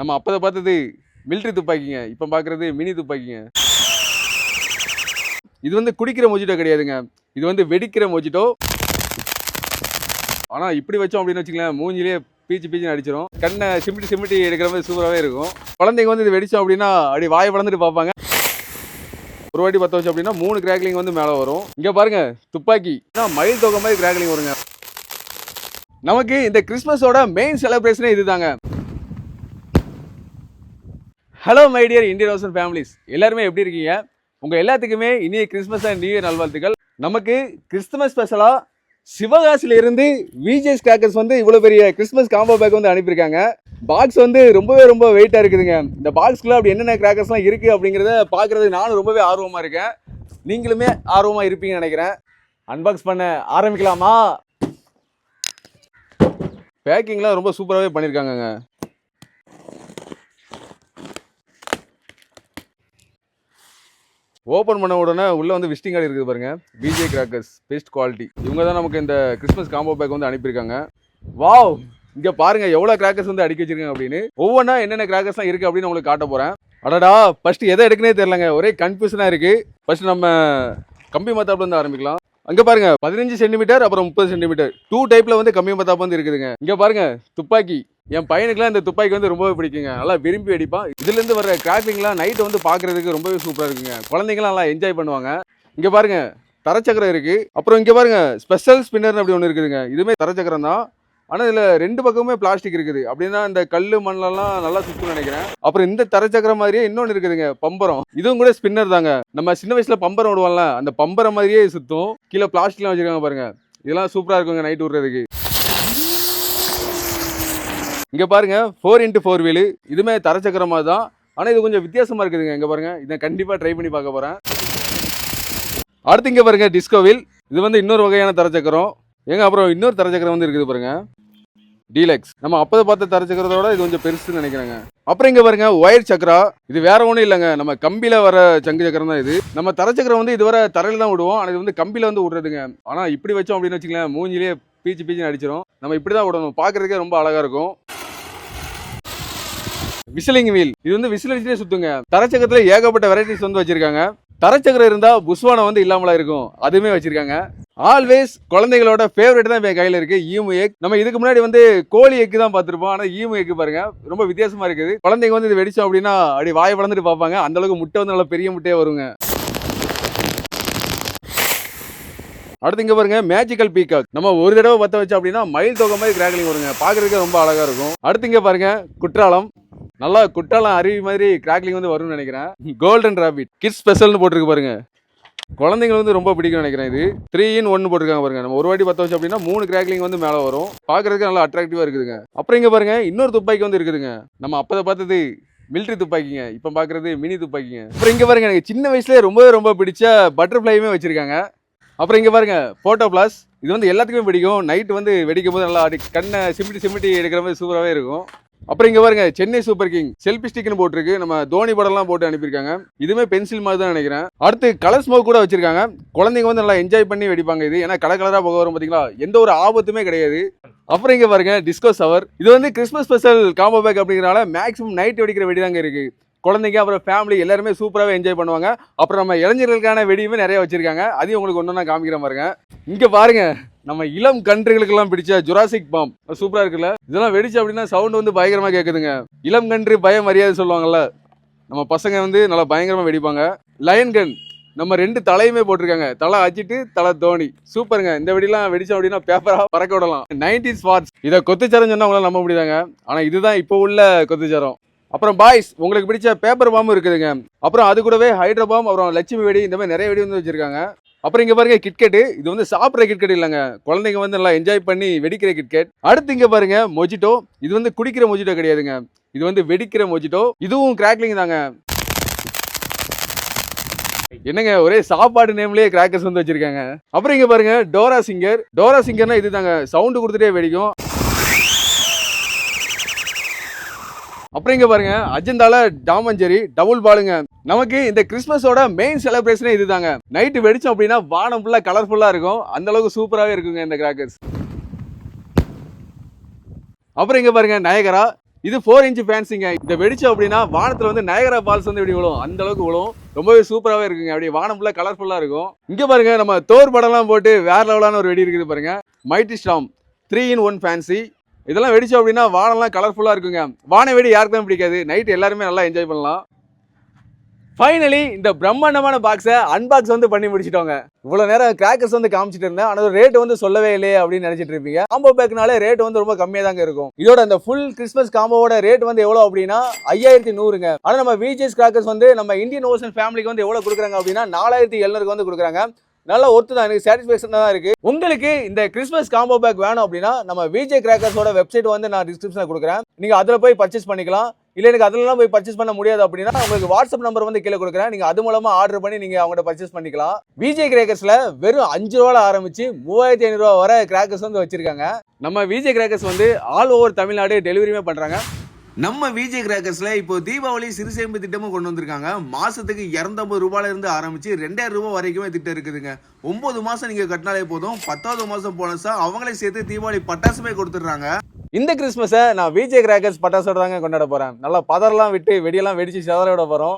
நம்ம அப்பதை பார்த்தது மிலிட்ரி துப்பாக்கிங்க இப்போ பார்க்குறது மினி துப்பாக்கிங்க. இது வந்து குடிக்கிற மொஜிட்டோ கிடையாதுங்க. இது வந்து வெடிக்கிற மொஜிட்டோ ஆனால் இப்படி வச்சோம் அப்படின்னு வச்சுங்களேன் மூஞ்சிலே பீச்சு பீச்சு அடிச்சிடும் கண்ணை சிமிட்டி சிமிட்டி எடுக்கிற மாதிரி சூப்பராகவே இருக்கும். குழந்தைங்க வந்து இது வெடிச்சோம் அப்படின்னா அப்படி வாயை வளர்ந்துட்டு பார்ப்பாங்க. ஒரு வாட்டி பற்ற வச்சோம் அப்படின்னா மூணு கிராக்லிங் வந்து மேலே வரும். இங்கே பாருங்க துப்பாக்கி. ஆனால் மயில் தொகை மாதிரி கிராக்லிங் வருங்க. நமக்கு இந்த கிறிஸ்மஸோட மெயின் செலிப்ரேஷனே இதுதாங்க. ஹலோ மைடியர் இந்தியன் ஃபேமிலிஸ் எல்லாருமே எப்படி இருக்கீங்க? உங்கள் எல்லாத்துக்குமே இனிய கிறிஸ்மஸ் அண்ட் நியூ இயர் நல்வாழ்த்துக்கள். நமக்கு கிறிஸ்துமஸ் ஸ்பெஷலாக சிவகாசில இருந்து விஜேஸ் கிராக்கர்ஸ் வந்து இவ்வளோ பெரிய கிறிஸ்மஸ் காம்போ பேக் வந்து அனுப்பியிருக்காங்க. பாக்ஸ் வந்து ரொம்பவே ரொம்ப வெயிட்டாக இருக்குதுங்க. இந்த பாக்ஸ்க்குள்ளே அப்படி என்னென்ன கிராக்கர்ஸ்லாம் இருக்குது அப்படிங்கிறத பார்க்குறதுக்கு நானும் ரொம்பவே ஆர்வமாக இருக்கேன். நீங்களுமே ஆர்வமாக இருப்பீங்கன்னு நினைக்கிறேன். அன்பாக்ஸ் பண்ண ஆரம்பிக்கலாமா? பேக்கிங்லாம் ரொம்ப சூப்பராகவே பண்ணியிருக்காங்கங்க. ஓப்பன் பண்ண உடனே உள்ள வந்து விசிட்டிங் கார்டு இருக்குது பாருங்க. பிஜே கிராக்கர்ஸ் பெஸ்ட் குவாலிட்டி இவங்க தான் நமக்கு இந்த கிறிஸ்மஸ் காம்போ பேக் வந்து அனுப்பியிருக்காங்க. வாவ் இங்க பாருங்க எவ்வளவு கிராக்கர்ஸ் வந்து அடிக்க வச்சிருக்காங்க அப்படின்னு. ஒவ்வொன்றா என்னென்ன கிராக்கர்ஸ்லாம் இருக்கு அப்படின்னு உங்களுக்கு காட்ட போறேன். அடடா ஃபர்ஸ்ட் எதை எடுக்கனே தெரியலங்க. ஒரே கன்ஃபியூஷனா இருக்கு. ஃபர்ஸ்ட் நம்ம கம்பி மத்தாப்புல இருந்து ஆரம்பிக்கலாம். அங்க பாருங்க பதினஞ்சு சென்டிமீட்டர் அப்புறம் முப்பது சென்டிமீட்டர் டூ டைப்ல வந்து கம்பி மத்தாப்பு வந்து இருக்குதுங்க. இங்க பாருங்க துப்பாக்கி. என் பையனுக்குலாம் இந்த துப்பாக்கி வந்து ரொம்பவே பிடிக்குங்க. நல்லா விரும்பி அடிப்பான். இதுலேருந்து வர கிராக்லிங்லாம் நைட்டு வந்து பார்க்குறதுக்கு ரொம்பவே சூப்பராக இருக்குங்க. குழந்தைங்களாம் நல்லா என்ஜாய் பண்ணுவாங்க. இங்கே பாருங்கள் தரச்சக்கரம் இருக்குது அப்புறம் இங்கே பாருங்க ஸ்பெஷல் ஸ்பின்னர்னு அப்படி ஒன்று இருக்குதுங்க. இதுவுமே தரச்சக்கரம் தான். ஆனால் இதில் ரெண்டு பக்கமுமே பிளாஸ்டிக் இருக்குது. அப்படின்னா இந்த கல் மண்ணெல்லாம் நல்லா சுற்றுன்னு நினைக்கிறேன். அப்புறம் இந்த தரச்சக்கரம் மாதிரியே இன்னொன்று இருக்குதுங்க பம்பரம். இதுவும் கூட ஸ்பின்னர் தாங்க. நம்ம சின்ன வயசில் பம்பரம் விடுவோம்ல அந்த பம்பரம் மாதிரியே சுற்றும் கீழே பிளாஸ்டிக்லாம் வச்சிருக்காங்க பாருங்க. இதெல்லாம் சூப்பராக இருக்குங்க நைட் விடுறதுக்கு. இங்க பாருங்க ஃபோர் இன்ட்டு ஃபோர் வீலு. இதுமே தரச்சக்கரமாக தான். ஆனால் இது கொஞ்சம் வித்தியாசமாக இருக்குதுங்க. இங்கே பாருங்க இதை கண்டிப்பாக ட்ரை பண்ணி பார்க்க போகிறேன் அடுத்து இங்கே பாருங்க டிஸ்கோவில் இது வந்து இன்னொரு வகையான தரச்சக்கரம் ஏங்க அப்புறம் இன்னொரு தரச்சக்கரம் வந்து இருக்குது பாருங்க. டீலக்ஸ் நம்ம அப்போதை பார்த்த தரச்சக்கரத்தோட இது கொஞ்சம் பெருசுன்னு நினைக்கிறேங்க. அப்புறம் இங்கே பாருங்க ஒயர் சக்கரா. இது வேற ஒன்றும் இல்லைங்க. நம்ம கம்பியில் வர சங்கு சக்கரம் தான் இது. நம்ம தரச்சக்கரம் வந்து இதுவரை தரையில தான் விடுவோம். ஆனால் இது வந்து கம்பியில் வந்து விடுறதுங்க. ஆனால் இப்படி வச்சோம் அப்படின்னு வச்சுக்கலாம் மூஞ்சிலே பீச்சு பீச்சு அடிச்சிடும் நம்ம இப்படி தான் விடணும். பார்க்குறதுக்கே ரொம்ப அழகாக இருக்கும். Whistling wheel. இது வந்து விசில் அடிச்சுட்டே சுத்துங்க. தரச்சக்கரத்துல ஏகப்பட்ட வெரைட்டிஸ் வந்து வச்சிருக்காங்க. தரச்சக்கரம் இருந்தா புஸ்வானம் வந்து இல்லாமலா இருக்கும். அதுவுமே வச்சிருக்காங்க. ஆல்வேஸ் குழந்தைகளோட ஃபேவரட் தான் என் கையில இருக்கு. Emu egg. நம்ம இதுக்கு முன்னாடி வந்து கோழி எக்கு தான் பார்த்துருப்போம். ஆனா ஈமு எக்கு பாருங்க ரொம்ப வித்தியாசமா இருக்குது. குழந்தைங்க வந்து இது வெடிச்சோம் அப்படின்னா அப்படி வாயை வளர்ந்துட்டு பார்ப்பாங்க. அந்த அளவுக்கு முட்டை வந்து நல்லா பெரிய முட்டையே வருங்க. அடுத்து இங்க பாருங்க மேஜிக்கல் பீகாக் நம்ம ஒரு தடவை பத்த வச்சோம் அப்படின்னா மயில் தொகை மாதிரி கிராக்லிங் வருங்க. பாக்குறதுக்கு ரொம்ப அழகா இருக்கும். அடுத்து இங்க பாருங்க குற்றாலம். நல்லா குட்டாலாம் அருவி மாதிரி கிராக்லிங் வந்து வரும்னு நினைக்கிறேன். கோல்டன் ராபிட் கிட்ஸ் ஸ்பெஷல்னு போட்டிருக்கு பாருங்க. குழந்தைங்க வந்து ரொம்ப பிடிக்கும்னு நினைக்கிறேன் இது. த்ரீ இன் ஒன்னு போட்டிருக்காங்க பாருங்க. நம்ம ஒரு வாட்டி பத்த வச்சு அப்படின்னா மூணு கிராக்லிங் வந்து மேலே வரும். பார்க்கறதுக்கு நல்லா அட்ராக்டிவாக இருக்குதுங்க. அப்புறம் இங்கே பாருங்க இன்னொரு துப்பாக்கி வந்து இருக்குதுங்க. நம்ம அப்பதை பார்த்தது மிலிட்ரி துப்பாக்கிங்க. இப்போ பார்க்கறது மினி துப்பாக்கிங்க. அப்புறம் இங்கே பாருங்க எனக்கு சின்ன வயசுலேயே ரொம்பவே ரொம்ப பிடிச்ச பட்டர்ஃப்ளையுமே வச்சிருக்காங்க. அப்புறம் இங்கே பாருங்க ஃபோட்டோ பிளாஸ் இது வந்து எல்லாத்துக்குமே பிடிக்கும். நைட் வந்து வெடிக்கும் போது நல்லா அடி கண்ணை சிமிட்டி சிமிட்டி எடுக்கிற மாதிரி சூப்பராகவே இருக்கும். அப்புறம் இங்க பாருங்க சென்னை சூப்பர் கிங். செல்ஃபி ஸ்டிக்னு போட்டிருக்கு. நம்ம தோனி படம்லாம் போட்டு அனுப்பியிருக்காங்க. இதுவுமே பென்சில் மாதிரி தான் நினைக்கிறேன். அடுத்து கலர் ஸ்மோக் கூட வச்சிருக்காங்க. குழந்தைங்க வந்து நல்லா என்ஜாய் பண்ணி வெடிப்பாங்க இது. ஏன்னா கலர் கலரா போக வரும் பாத்தீங்களா? எந்த ஒரு ஆபத்துமே கிடையாது. அப்புறம் இங்க பாருங்க டிஸ்கோ சவர் இது வந்து கிறிஸ்மஸ் ஸ்பெஷல் காம்போ பேக் அப்படிங்கிறனால மேக்ஸிமம் நைட் வெடிக்கிற வெடி தாங்க இருக்கு. குழந்தைங்க அப்புறம் ஃபேமிலி எல்லாருமே சூப்பராகவே என்ஜாய் பண்ணுவாங்க. அப்புறம் நம்ம இளைஞர்களுக்கான வெடியுமே நிறைய வச்சிருக்காங்க. அதையும் உங்களுக்கு ஒன்று நான் காமிக்கிறேன் பாருங்க. இங்க பாருங்க நம்ம இளம் கன்றுகளுக்கெல்லாம் பிடிச்ச ஜுராசிக் பாம் சூப்பராக இருக்குல்ல? இதெல்லாம் வெடிச்சு அப்படின்னா சவுண்ட் வந்து பயங்கரமாக கேட்குதுங்க இளம் கன்று பயம் மரியாதை சொல்லுவாங்கல்ல. நம்ம பசங்க வந்து நல்லா பயங்கரமாக வெடிப்பாங்க. லயன் கன் நம்ம ரெண்டு தலையுமே போட்டிருக்காங்க. தலை அச்சிட்டு தலை தோனி சூப்பருங்க இந்த வெடிலாம் வெடிச்சோம் அப்படின்னா பேப்பரா பறக்க விடலாம். நைன்டி ஸ்பாட்ஸ் இதை கொத்துச்சரம் சொன்னால் உங்களால நம்ப முடியாதாங்க? ஆனா இதுதான் இப்போ உள்ள கொத்துச்சரம். அப்புறம் பாய்ஸ் உங்களுக்கு பிடிச்ச பேப்பர் பாம்பும் இருக்குதுங்க. அப்புறம் அது கூடவே ஹைட்ரோ பாம் அப்புறம் லட்சுமி வெடி இந்த மாதிரி நிறைய வெடி வந்து வச்சிருக்காங்க. அப்புறம் இங்க பாருங்க கிட்கெட் இது வந்து சாப்பிட்ற கிட்கெட் இல்லைங்க. குழந்தைங்க வந்து நல்லா என்ஜாய் பண்ணி வெடிக்கிற கிட்கெட் அடுத்து இங்க பாருங்க மொஜிட்டோ இது வந்து குடிக்கிற மொஜிட்டோ கிடையாதுங்க. இது வந்து வெடிக்கிற மொஜிட்டோ இதுவும் கிராக்லிங் தாங்க. என்னங்க ஒரே சாப்பாடு நேம்லயே கிராக்கர்ஸ் வந்து வச்சிருக்காங்க. அப்புறம் இங்க பாருங்க டோரா சிங்கர் டோரா சிங்கர்னா இதுதாங்க. சவுண்ட் கொடுத்துட்டே வெடிக்கும். அப்புறம் இங்க பாருங்க அஜந்தால டாமஞ்சேரி டபுள் பாலுங்க நமக்கு இந்த கிறிஸ்மஸோட மெயின் செலிப்ரேஷனே இதுதாங்க. நைட்டு வெடிச்சோம் அப்படின்னா வானம் ஃபுல்லாக கலர்ஃபுல்லாக இருக்கும். அந்த அளவுக்கு சூப்பராகவே இருக்குங்க இந்த கிராக்கர்ஸ் அப்புறம் இங்க பாருங்க நயகரா இது ஃபோர் இன்ச் ஃபேன்சிங்க இந்த வெடிச்சோம் அப்படின்னா வானத்துல வந்து நயகரா பால்ஸ் வந்து இப்படி விழும்? அந்த அளவுக்கு விழும். ரொம்பவே சூப்பராகவே இருக்குங்க. அப்படி வானம் ஃபுல்லாக கலர்ஃபுல்லாக இருக்கும். இங்கே பாருங்க நம்ம தோர் படம்லாம் போட்டு வேற லெவலான ஒரு வெடி இருக்குது பாருங்க. Mighty storm three in one fancy இதெல்லாம் வெடிச்சோம் அப்படின்னா வானம்லாம் கலர்ஃபுல்லாக இருக்குங்க. வான வெடி யாருக்கு தான் பிடிக்காது? நைட் எல்லாருமே நல்லா என்ஜாய் பண்ணலாம். ஃபைனலி இந்த பிரம்மாண்டமான பாக்ஸை அன்பாக்ஸ் வந்து பண்ணி முடிச்சிட்டோங்க. இவ்வளோ நேரம் கிராக்கர்ஸ் வந்து காமிச்சிட்டு இருந்தேன். ஆனால் ரேட் வந்து சொல்லவே இல்லையே அப்படின்னு நினச்சிட்டு இருப்பீங்க. காம்போ பேக்னாலே ரேட் வந்து ரொம்ப கம்மியாக தாங்க இருக்கும். இதோட அந்த ஃபுல் கிறிஸ்மஸ் காம்போவோட ரேட் வந்து எவ்வளோ அப்படின்னா ஐயாயிரத்தி நூறுங்க. ஆனால் நம்ம விஜிஎஸ் கிராக்கர்ஸ் வந்து நம்ம இந்தியன் ஓஷன் ஃபேமிலிக்கு வந்து எவ்வளோ கொடுக்குறாங்க அப்படின்னா நாலாயிரத்தி எழுநூறுக்கு வந்து கொடுக்குறாங்க. நல்ல ஒர்த்து தான். எனக்கு சாட்டிஸ்ஃபேக்ஷன் தான் இருக்கு. உங்களுக்கு இந்த கிறிஸ்மஸ் காம்போ பேக் வேணும் அப்படின்னா நம்ம விஜே கிராக்கர்ஸோட வெப்சைட் வந்து நான் டிஸ்கிரிப்ஷனில் கொடுக்குறேன். நீங்கள் அதில் போய் பர்ச்சேஸ் பண்ணிக்கலாம். இல்லை எனக்கு அதெல்லாம் போய் பர்ச்சேஸ் பண்ண முடியாது அப்படின்னா உங்களுக்கு வாட்ஸ்அப் நம்பர் வந்து கீழே கொடுக்குறேன். நீங்கள் அது மூலமாக ஆர்டர் பண்ணி நீங்கள் அவங்கள்ட்ட பர்ச்சேஸ் பண்ணிக்கலாம். விஜே கிராக்கர்ஸில் வெறும் அஞ்சு ரூபால ஆரம்பித்து மூவாயிரத்தி ஐநூறுரூவா வர கிராக்கர்ஸ் வந்து வச்சுருக்காங்க. நம்ம விஜே கிராக்கர்ஸ் வந்து ஆல் ஓவர் தமிழ்நாடு டெலிவரியுமே பண்ணுறாங்க நம்ம விஜய் கிராக்கர்ஸில் இப்போ தீபாவளி சிறு சேமிப்பு திட்டமும் கொண்டு வந்திருக்காங்க. மாதத்துக்கு இரநூத்தம்பது ரூபாயிலேருந்து இருந்து ரெண்டாயிரம் ரூபாய் வரைக்குமே திட்டம் இருக்குதுங்க. ஒம்பது மாதம் நீங்கள் கட்டினாலே போதும். பத்தாவது மாதம் போனஸா அவங்களே சேர்த்து தீபாவளி பட்டாசுமே கொடுத்துட்றாங்க. இந்த கிறிஸ்மஸை நான் விஜே கிராக்கர்ஸ் பட்டாசோட தாங்க கொண்டாட போகிறேன் நல்லா பதரெல்லாம் விட்டு வெடியெல்லாம் வெடித்து செதற விட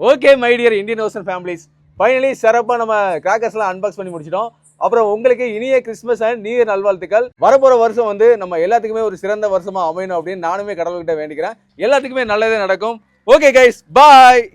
okay my dear Indian ocean families finally சிறப்பாக நம்ம கிராக்கர்ஸ்லாம் அன்பாக்ஸ் பண்ணி முடிச்சிட்டோம். அப்புறம் உங்களுக்கு இனிய கிறிஸ்மஸ் அண்ட் நியூ இயர் நல்வாழ்த்துக்கள். வரப்போற வருஷம் வந்து நம்ம எல்லாத்துக்குமே ஒரு சிறந்த வருஷமா அமையணும் அப்படின்னு நானுமே கடவுள்கிட்ட வேண்டிக்கிறேன். எல்லாத்துக்குமே நல்லதே நடக்கும். Okay guys bye